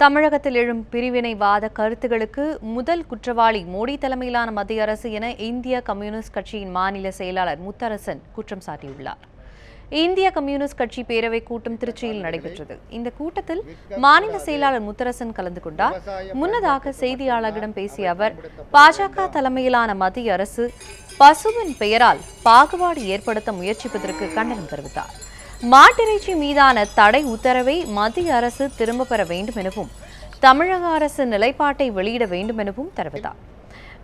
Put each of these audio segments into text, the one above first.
தமிழகத்தில் எழும் பிரிவினைவாத கருத்துகளுக்கு முதல் குற்றவாளி மோடி தலைமையிலான மத்திய அரசு என இந்திய கம்யூனிஸ்ட் கட்சியின் மாநில செயலாளர் முத்தரசன் குற்றம் சாட்டியுள்ளார். இந்திய கம்யூனிஸ்ட் கட்சி பேரவைக் கூட்டம் திருச்சியில் நடைபெற்றது. இந்த கூட்டத்தில் மாநில செயலாளர் முத்தரசன் கலந்து கொண்டார். முன்னதாக செய்தியாளர்களிடம் பேசிய அவர் பாஜக தலைமையிலான மத்திய அரசு பசுவின் பெயரால் பாகுபாடு ஏற்படுத்த முயற்சிப்பதற்கு கண்டனம் தெரிவித்தார். மாட்டிறைச்சி மீதான தடை உத்தரவை மத்திய அரசு திரும்ப பெற வேண்டும் எனவும் தமிழக அரசு நிலைப்பாட்டை வெளியிட வேண்டும் எனவும் தெரிவித்தார்.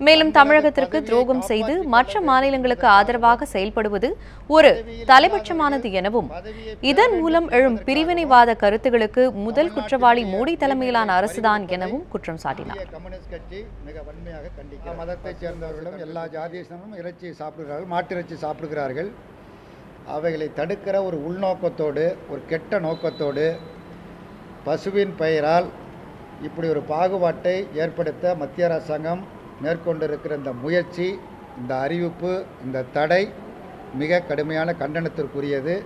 மேலும் தமிழகத்திற்கு துரோகம் செய்து மற்ற மாநிலங்களுக்கு ஆதரவாக செயல்படுவது ஒரு தலைபட்சமானது எனவும் இதன் மூலம் எழும் பிரிவினைவாத கருத்துகளுக்கு முதல் குற்றவாளி மோடி தலைமையிலான அரசுதான் எனவும் குற்றம் சாட்டினார். மதத்தைச் சேர்ந்தவர்களும் எல்லா ஜாதியினரும் இறைச்சி சாப்பிடுகிறார்கள் மாட்டிறைச்சி சாப்பிடுகிறார்கள். அவைகளை தடுக்கிற ஒரு உள்நோக்கத்தோடு ஒரு கெட்ட நோக்கத்தோடு பசுவின் பெயரால் இப்படி ஒரு பாகுபாட்டை ஏற்படுத்த மத்திய அரசாங்கம் மேற்கொண்டிருக்கிற இந்த முயற்சி இந்த அறிவிப்பு இந்த தடை மிக கடுமையான கண்டனத்திற்குரியது.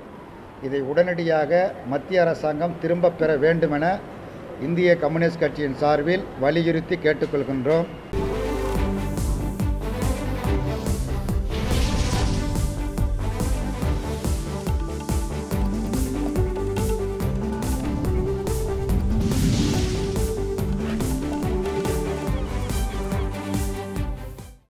இதை உடனடியாக மத்திய அரசாங்கம் திரும்பப் பெற வேண்டுமென இந்திய கம்யூனிஸ்ட் கட்சியின் சார்பில் வலியுறுத்தி கேட்டுக்கொள்கின்றோம்.